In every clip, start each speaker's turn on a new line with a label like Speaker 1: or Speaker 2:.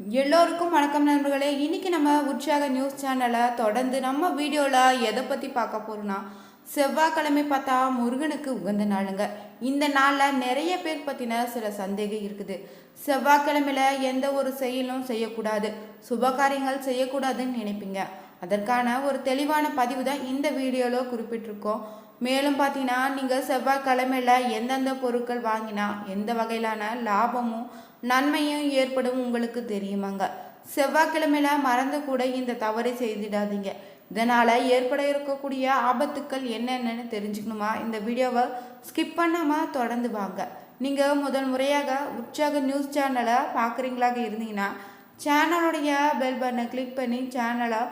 Speaker 1: எல்லோருக்கும் வணக்கம் நண்பர்களே. இன்றைக்கி நம்ம உற்சாக நியூஸ் சேனலை தொடர்ந்து நம்ம வீடியோவில் எதை பற்றி பார்க்க போகிறோன்னா செவ்வாய்க்கிழமை பார்த்தா முருகனுக்கு உகந்த நாளுங்க. இந்த நாளில் நிறைய பேர் பற்றின சில சந்தேகம் இருக்குது. செவ்வாய்க்கிழமையில் எந்த ஒரு செயலும் செய்யக்கூடாது. சுபகாரியங்கள் செய்யக்கூடாதுன்னு நினைப்பீங்க. அதற்கான ஒரு தெளிவான பதிவு தான் இந்த வீடியோவில் குறிப்பிட்டிருக்கோம். மேலும் பார்த்தீங்கன்னா நீங்கள் செவ்வாய்க்கிழமையில் எந்தெந்த பொருட்கள் வாங்கினா எந்த வகையிலான லாபமும் நன்மையும் ஏற்படும் உங்களுக்கு தெரியுமாங்க. செவ்வாய்க்கிழமையில மறந்து கூட இந்த தவறை செய்திடாதீங்க. இதனால் ஏற்பட இருக்கக்கூடிய ஆபத்துக்கள் என்னென்னு தெரிஞ்சுக்கணுமா? இந்த வீடியோவை ஸ்கிப் பண்ணாமல் தொடர்ந்து வாங்க. நீங்கள் முதல் முறையாக உற்சாக நியூஸ் சேனலை பார்க்குறீங்களாக இருந்தீங்கன்னா சேனலுடைய பெல் பட்டனை கிளிக் பண்ணி சேனலை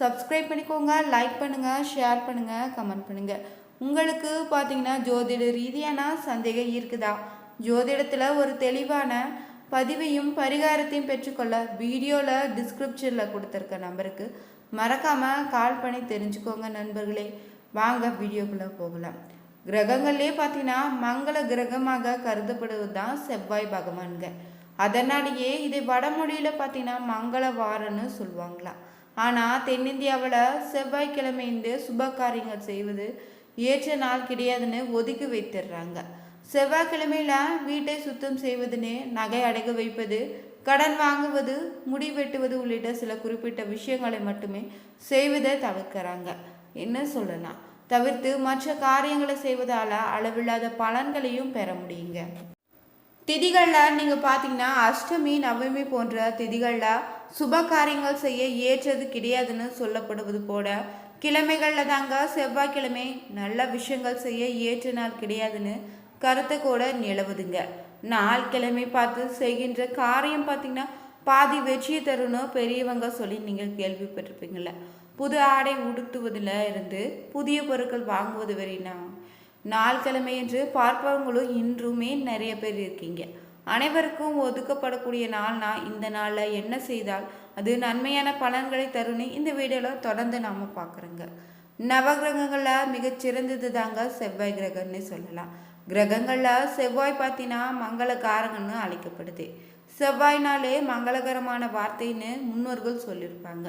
Speaker 1: சப்ஸ்கிரைப் பண்ணிக்கோங்க. லைக் பண்ணுங்கள் ஷேர் பண்ணுங்கள் கமெண்ட் பண்ணுங்கள் உங்களுக்கு பார்த்தீங்கன்னா ஜோதிட ரீதியான சந்தேகம் இருக்குதா? ஜோதிடத்தில் ஒரு தெளிவான பதிவையும் பரிகாரத்தையும் பெற்றுக்கொள்ள வீடியோவில் டிஸ்கிரிப்ஷனில் கொடுத்துருக்க நம்பருக்கு மறக்காமல் கால் பண்ணி தெரிஞ்சுக்கோங்க நண்பர்களே. வாங்க வீடியோக்குள்ளே போகலாம். கிரகங்கள்லேயே பார்த்தீங்கன்னா மங்கள கிரகமாக கருதப்படுவது தான் செவ்வாய் பகவானுங்க. அதனாலேயே இதை வடமொழியில் பார்த்தீங்கன்னா மங்கள வாரன்னு சொல்லுவாங்களாம். ஆனால் தென்னிந்தியாவில் செவ்வாய்க்கிழமை இந்த சுப காரியங்கள் செய்வது ஏற்ற நாள் கிடையாதுன்னு ஒதுக்கி வைத்துடுறாங்க. செவ்வாய்க்கிழமையில வீட்டை சுத்தம் செய்வதுன்னு நகை அடகு வைப்பது கடன் வாங்குவது முடி வெட்டுவது உள்ளிட்ட சில குறிப்பிட்ட விஷயங்களை மட்டுமே செய்வதை தவிர்க்கிறாங்க. என்ன சொல்லலாம் தவிர்த்து மற்ற காரியங்களை செய்வதால் அளவில்லாத பலன்களையும் பெற முடியுங்க. திதிகளில் நீங்கள் பார்த்தீங்கன்னா அஷ்டமி நவமி போன்ற திதிகளில் சுப காரியங்கள் செய்ய ஏற்றது கிடையாதுன்னு சொல்லப்படுவது போல கிழமைகளில் தாங்க செவ்வாய்க்கிழமை நல்ல விஷயங்கள் செய்ய ஏற்ற நாள் கிடையாதுன்னு கருத்தை கூட நிலவுதுங்க. நாள் கிழமை பார்த்து செய்கின்ற காரியம் பார்த்தீங்கன்னா பாதி வெற்றியை தருணும் பெரியவங்க சொல்லி நீங்கள் கேள்விப்பட்டிருப்பீங்கள புது ஆடை உடுத்துவதில் இருந்து புதிய பொருட்கள் வாங்குவது வரைனா நாள் கிழமை என்று பார்ப்பவங்களும் இன்றுமே நிறைய பேர் இருக்கீங்க. அனைவருக்கும் ஒதுக்கப்படக்கூடிய நாள்னா இந்த நாளில் என்ன செய்தால் அது நன்மையான பலன்களை தரும்னு இந்த வீடியோவில் தொடர்ந்து நாம் பார்க்குறோங்க. நவகிரகங்களில் மிகச்சிறந்தது தாங்க செவ்வாய் கிரகம்னு சொல்லலாம். கிரகங்களில் செவ்வாய் பார்த்தீங்கன்னா மங்களகாரகன்னு அழைக்கப்படுது. செவ்வாய்னாலே மங்களகரமான வார்த்தைன்னு முன்னோர்கள் சொல்லியிருப்பாங்க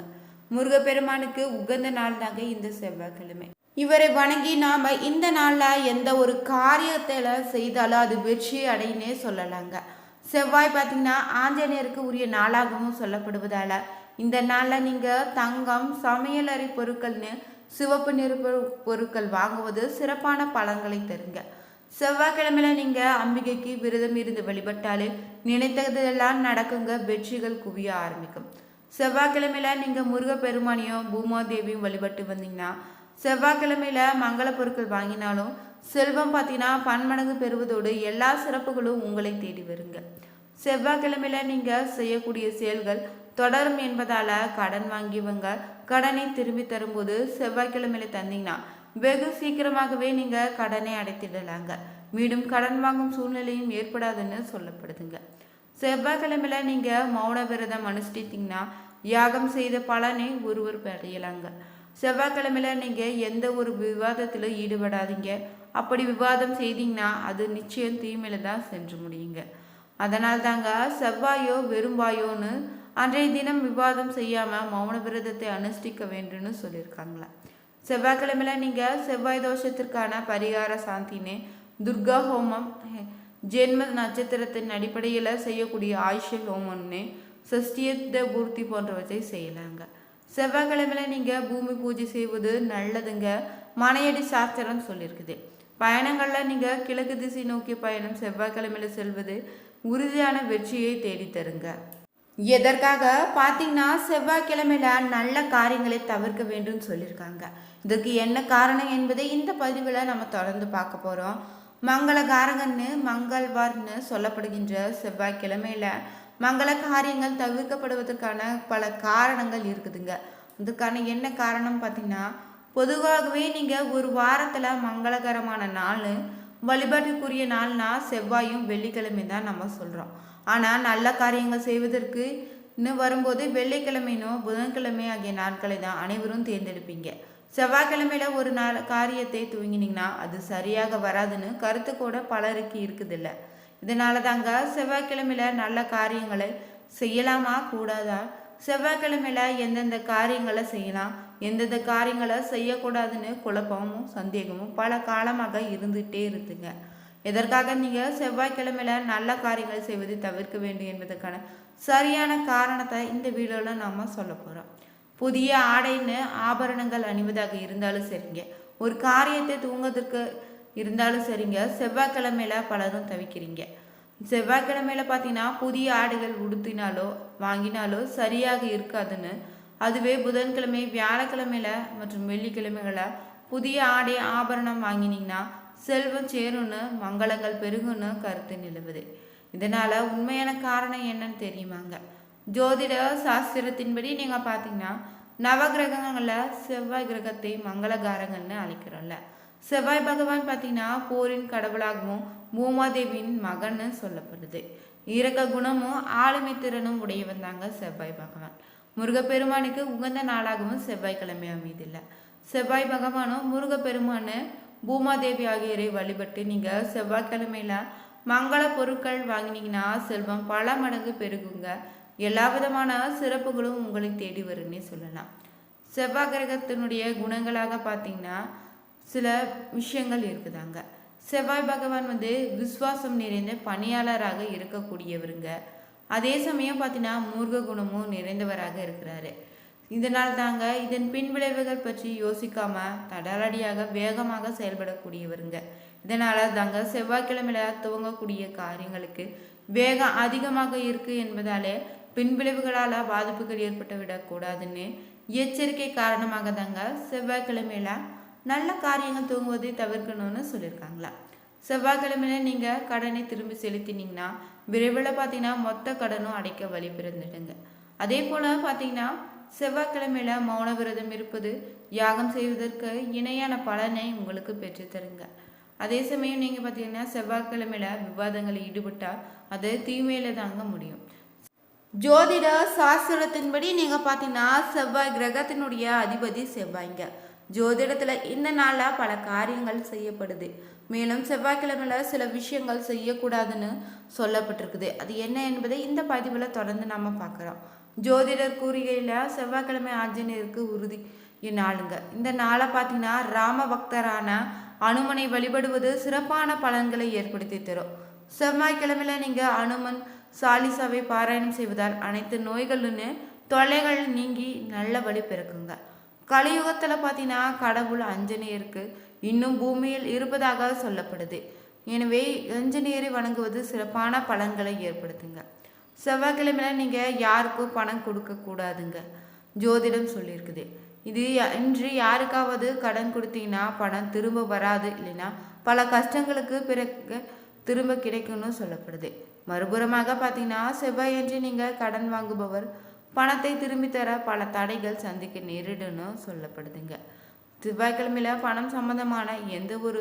Speaker 1: முருகப்பெருமானுக்கு உகந்த நாள் தாங்க இந்த செவ்வாய்க்கிழமை. இவரை வணங்கி நாம் இந்த நாளில் எந்த ஒரு காரியத்தில் செய்தாலும் அது வெற்றி அடையினே சொல்லலாங்க. செவ்வாய் பார்த்தீங்கன்னா ஆஞ்சநேயருக்கு உரிய நாளாகவும் சொல்லப்படுவதால் இந்த நாளில் நீங்கள் தங்கம் சமையலறை பொருட்கள்னு சிவப்பு நிற பொருட்கள் வாங்குவது சிறப்பான பலன்களை தருங்க. செவ்வாய்க்கிழமையில நீங்கள் அம்பிகைக்கு விரதம் இருந்து வழிபட்டாலே நினைத்ததெல்லாம் நடக்குங்க வெற்றிகள் குவிய ஆரம்பிக்கும். செவ்வாய்க்கிழமையில நீங்கள் முருகப்பெருமானையும் பூமாதேவியும் வழிபட்டு வந்தீங்கன்னா செவ்வாய்க்கிழமையில மங்கள பொருட்கள் வாங்கினாலும் செல்வம் பார்த்தீங்கன்னா பன்மடங்கு பெறுவதோடு எல்லா சிறப்புகளும் உங்களை தேடி வருங்க. செவ்வாய்க்கிழமையில நீங்கள் செய்யக்கூடிய செயல்கள் தொடரும் என்பதால் கடன் வாங்கியவங்க கடனை திரும்பி தரும்போது செவ்வாய்க்கிழமையில தந்தீங்கன்னா வெகு சீக்கிரமாகவே நீங்கள் கடனை அடைத்திடலாங்க. மீண்டும் கடன் வாங்கும் சூழ்நிலையும் ஏற்படாதுன்னு சொல்லப்படுதுங்க. செவ்வாய்க்கிழமையில நீங்கள் மௌன விரதம் அனுஷ்டித்தீங்கன்னா யாகம் செய்த பலனை ஒருவர் அடையலாங்க செவ்வாய்க்கிழமையில நீங்கள் எந்த ஒரு விவாதத்திலும் ஈடுபடாதீங்க. அப்படி விவாதம் செய்தீங்கன்னா அது நிச்சயம் தீமையில தான் சென்று முடியுங்க. அதனால் தாங்க செவ்வாயோ வெறும்பாயோன்னு அன்றைய தினம் விவாதம் செய்யாமல் மௌன விரதத்தை அனுஷ்டிக்க வேண்டும்னு சொல்லியிருக்காங்களா. செவ்வாய்க்கிழமையில் நீங்கள் செவ்வாய் தோஷத்திற்கான பரிகார சாந்தின்னு துர்கா ஹோமம் ஜென்ம நட்சத்திரத்தின் அடிப்படையில் செய்யக்கூடிய ஆயுஷ ஹோமம்னு சஷ்டியத்த பூர்த்தி போன்றவற்றை செய்யலாங்க. செவ்வாய்க்கிழமையில் நீங்கள் பூமி பூஜை செய்வது நல்லதுங்க. மனையடி சாஸ்திரம் சொல்லியிருக்குது பயணங்களில் நீங்கள் கிழக்கு திசை நோக்கி பயணம் செவ்வாய்க்கிழமையில் செல்வது உறுதியான வெற்றியை தேடித்தருங்க. எதற்காக? பார்த்தீங்கன்னா செவ்வாய்க்கிழமையில நல்ல காரியங்களை தவிர்க்க வேண்டும் சொல்லியிருக்காங்க. இதுக்கு என்ன காரணம் என்பதை இந்த பதிவில் நம்ம தொடர்ந்து பார்க்க போகிறோம் மங்களகாரகன்னு மங்கள்வார்னு சொல்லப்படுகின்ற செவ்வாய்க்கிழமையில மங்கள காரியங்கள் தவிர்க்கப்படுவதற்கான பல காரணங்கள் இருக்குதுங்க. அதுக்கான என்ன காரணம் பார்த்தீங்கன்னா பொதுவாகவே நீங்கள் ஒரு வாரத்தில் மங்களகரமான நாள் வழிபாட்டுக்குரிய நாள்னா செவ்வாயும் வெள்ளிக்கிழமை தான் நம்ம சொல்கிறோம் ஆனால் நல்ல காரியங்கள் செய்வதற்கு இன்னும் வரும்போது வெள்ளிக்கிழமைனோ புதன்கிழமை ஆகிய நாட்களை தான் அனைவரும் தேர்ந்தெடுப்பீங்க. செவ்வாய்க்கிழமையில ஒரு நாள் காரியத்தை துவங்கினீங்கன்னா அது சரியாக வராதுன்னு கருத்து கூட பலருக்கு இருக்குதில்ல. இதனால தாங்க செவ்வாய்க்கிழமையில நல்ல காரியங்களை செய்யலாமா கூடாதா? செவ்வாய்க்கிழமையில எந்தெந்த காரியங்களை செய்யலாம் எந்தெந்த காரியங்களை செய்யக்கூடாதுன்னு குழப்பமும் சந்தேகமும் பல காலமாக இருந்துகிட்டே இருக்குங்க எதற்காக நீங்கள் செவ்வாய்க்கிழமையில் நல்ல காரியங்கள் செய்வதை தவிர்க்க வேண்டும் என்பதற்கான சரியான காரணத்தை இந்த வீடியோவில் நாம் சொல்ல போகிறோம் புதிய ஆடைன்னு ஆபரணங்கள் அணிவதாக இருந்தாலும் சரிங்க. ஒரு காரியத்தை தூங்குவதற்கு இருந்தாலும் சரிங்க. செவ்வாய்க்கிழமையில் பலரும் தவிக்கிறீங்க. செவ்வாய்க்கிழமையில் பார்த்தீங்கன்னா புதிய ஆடைகள் உடுத்தினாலோ வாங்கினாலோ சரியாக இருக்காதுன்னு. அதுவே புதன்கிழமை வியாழக்கிழமையில் மற்றும் வெள்ளிக்கிழமைகள புதிய ஆடை ஆபரணம் வாங்கினீங்கன்னா செல்வம் சேரும்னு மங்களங்கள் பெருகுன்னு கருத்து நிலவுது. இதனால் உண்மையான காரணம் என்னன்னு தெரியுமாங்க? ஜோதிட சாஸ்திரத்தின்படி நீங்கள் பார்த்தீங்கன்னா நவகிரகங்களில் செவ்வாய் கிரகத்தை மங்களகாரங்கள்னு அழைக்கிறோம்ல. செவ்வாய் பகவான் பார்த்தீங்கன்னா போரின் கடவுளாகவும் பூமாதேவியின் மகன்னு சொல்லப்படுது. இரக்க குணமும் ஆளுமை திறனும் உடையவன் தாங்க செவ்வாய் பகவான். முருகப்பெருமானுக்கு உகந்த நாளாகவும் செவ்வாய்க்கிழமை அமைதில்லை. செவ்வாய் பகவானும் முருகப்பெருமானு பூமாதேவி ஆகியோரை வழிபட்டு நீங்கள் செவ்வாய்க்கிழமையில மங்கள பொருட்கள் வாங்கினீங்கன்னா செல்வம் பல மடங்கு பெருகுங்க. எல்லா விதமான சிறப்புகளும் உங்களை தேடி வரும்னே சொல்லலாம். செவ்வாய் கிரகத்தினுடைய குணங்களாக பார்த்தீங்கன்னா சில விஷயங்கள் இருக்குதாங்க. செவ்வாய் பகவான் வந்து விஸ்வாசம் நிறைந்த பணியாளராக இருக்கக்கூடியவருங்க. அதே சமயம் பார்த்தீங்கன்னா மூர்க குணமும் நிறைந்தவராக இருக்கிறாரு. இதனால் தாங்க இதன் பின்விளைவுகள் பற்றி யோசிக்காம தடாலடியாக வேகமாக செயல்படக்கூடியவருங்க. இதனால தாங்க செவ்வாய்க்கிழமையில துவங்கக்கூடிய காரியங்களுக்கு வேகம் அதிகமாக இருக்கு என்பதாலே பின்விளைவுகளால் பாதிப்புகள் ஏற்பட்டு விடக்கூடாதுன்னு எச்சரிக்கை காரணமாக தாங்க செவ்வாய்க்கிழமையில நல்ல காரியங்கள் தூங்குவதை தவிர்க்கணும்னு சொல்லியிருக்காங்களா. செவ்வாய்க்கிழமையில நீங்கள் கடனை திரும்பி செலுத்தினீங்கன்னா விரைவில் பார்த்தீங்கன்னா மொத்த கடனும் அடைக்க வழி பிறந்துடுங்க. அதே போல் பார்த்தீங்கன்னா செவ்வாய்க்கிழமையில மௌன விரதம் இருப்பது யாகம் செய்வதற்கு இணையான பலனை உங்களுக்கு பெற்றுத்தருங்க அதே சமயம் நீங்கள் பார்த்தீங்கன்னா செவ்வாய்க்கிழமையில விவாதங்களில் ஈடுபட்டால் அது தீமையில தாங்க முடியும். ஜோதிட சாஸ்திரத்தின்படி நீங்கள் பார்த்தீங்கன்னா செவ்வாய் கிரகத்தினுடைய அதிபதி செவ்வாய்ங்க. ஜோதிடத்தில் இந்த நாளில் பல காரியங்கள் செய்யப்படுது. மேலும் செவ்வாய்க்கிழமையில சில விஷயங்கள் செய்யக்கூடாதுன்னு சொல்லப்பட்டிருக்குது. அது என்ன என்பதை இந்த பதிவில் தொடர்ந்து நம்ம பார்க்குறோம். ஜோதிடர் கூறுகையில் செவ்வாய்க்கிழமை ஆஞ்சநேயருக்கு உறுதி. நாளுங்க இந்த நாளை பார்த்தீங்கன்னா ராம பக்தரான அனுமனை வழிபடுவது சிறப்பான பலன்களை ஏற்படுத்தி தரும். செவ்வாய்க்கிழமையில நீங்கள் அனுமன் சாலிசாவை பாராயணம் செய்வதால் அனைத்து நோய்களுன்னு தொல்லைகள் நீங்கி நல்ல வழி பிறக்குங்க. கலியுகத்தில் பார்த்தீங்கன்னா கடவுள் அஞ்சனேயருக்கு இன்னும் பூமியில் இருப்பதாக சொல்லப்படுது. எனவே அஞ்சனேயரை வணங்குவது சிறப்பான பலன்களை ஏற்படுத்துங்க. செவ்வாய்க்கிழமையில நீங்கள் யாருக்கும் பணம் கொடுக்கக்கூடாதுங்க ஜோதிடம் சொல்லியிருக்குது. இது இன்று யாருக்காவது கடன் கொடுத்தீங்கன்னா பணம் திரும்ப வராது. இல்லைன்னா பல கஷ்டங்களுக்கு பிறகு திரும்ப கிடைக்கும்னு சொல்லப்படுது. மறுபுறமாக பார்த்தீங்கன்னா செவ்வாயன்று நீங்கள் கடன் வாங்குபவர் பணத்தை திரும்பி தர பல தடைகள் சந்திக்க நேரிடும்னு சொல்லப்படுதுங்க. செவ்வாய்க்கிழமையில் பணம் சம்பந்தமான எந்த ஒரு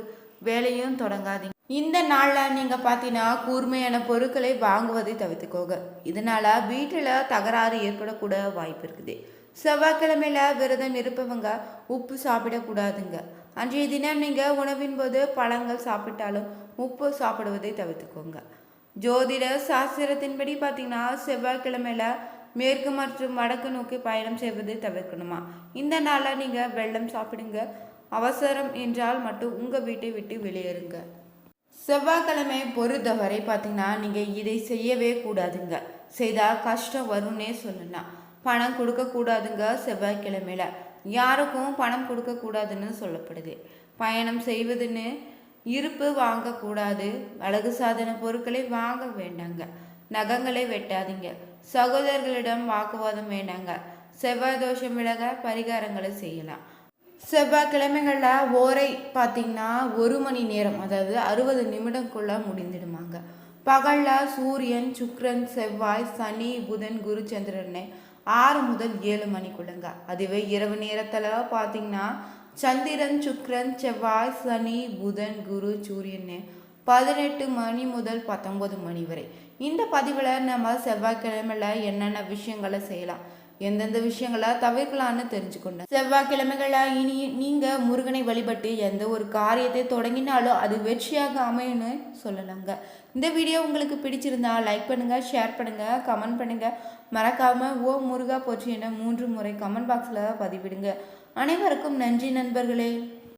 Speaker 1: வேலையும் தொடங்காதீங்க. இந்த நாளில் நீங்கள் பார்த்தீங்கன்னா கூர்மையான பொருட்களை வாங்குவதை தவிர்த்துக்கோங்க. இதனால் வீட்டில் தகராறு ஏற்படக்கூட வாய்ப்பு இருக்குது. செவ்வாய்க்கிழமையில் விரதம் இருப்பவங்க உப்பு சாப்பிடக்கூடாதுங்க. அன்றைய தினம் நீங்கள் உணவின் போது பழங்கள் சாப்பிட்டாலும் உப்பு சாப்பிடுவதை தவிர்த்துக்கோங்க. ஜோதிட சாஸ்திரத்தின்படி பார்த்தீங்கன்னா செவ்வாய்க்கிழமையில மேற்கு மற்றும் வடக்கு நோக்கி பயணம் செய்வதை தவிர்க்கணுமா? இந்த நாளில் நீங்கள் வெள்ளம் சாப்பிடுங்க. அவசரம் என்றால் மட்டும் உங்கள் வீட்டை விட்டு வெளியேறுங்க. செவ்வாய்க்கிழமை பொறுத்தவரை பார்த்தீங்கன்னா நீங்கள் இதை செய்யவே கூடாதுங்க. செய்தால் கஷ்டம் வரும்னே சொல்லலாம் பணம் கொடுக்கக்கூடாதுங்க செவ்வாய்க்கிழமையில். யாருக்கும் பணம் கொடுக்கக்கூடாதுன்னு சொல்லப்படுது. பயணம் செய்வதுன்னு இருப்பு வாங்கக்கூடாது. அழகு சாதன பொருட்களை வாங்க வேண்டாங்க. நகங்களை வெட்டாதீங்க. சகோதரர்களிடம் வாக்குவாதம் வேண்டாங்க. செவ்வாய் தோஷம் விலக பரிகாரங்களை செய்யலாம். செவ்வாய்க்கிழமைகளில் ஓரை பார்த்திங்கன்னா ஒரு மணி நேரம் அதாவது அறுபது நிமிடம்குள்ள முடிந்துடுமாங்க. பகலில் சூரியன் சுக்ரன் செவ்வாய் சனி புதன் குரு சந்திரனை ஆறு முதல் ஏழு மணிக்குள்ளங்க. அதுவே இரவு நேரத்தில் பார்த்தீங்கன்னா சந்திரன் சுக்ரன் செவ்வாய் சனி புதன் குரு சூரியன் பதினெட்டு மணி முதல் பத்தொன்பது மணி வரை. இந்த பதிவில் நம்ம செவ்வாய்க்கிழமையில் என்னென்ன விஷயங்களை செய்யலாம் எந்தெந்த விஷயங்களை தவிர்க்கலாம்னு தெரிஞ்சுக்கொண்டேன். செவ்வாய்க்கிழமைகளா இனி நீங்க முருகனை வழிபட்டு எந்த ஒரு காரியத்தை தொடங்கினாலும் அது வெற்றியாக அமையும்னு சொல்லலாங்க. இந்த வீடியோ உங்களுக்கு பிடிச்சிருந்தா லைக் பண்ணுங்க ஷேர் பண்ணுங்க கமெண்ட் பண்ணுங்க. மறக்காம ஓ முருகா போச்சு என மூன்று முறை கமெண்ட் பாக்ஸில் பதிவிடுங்க. அனைவருக்கும் நன்றி நண்பர்களே.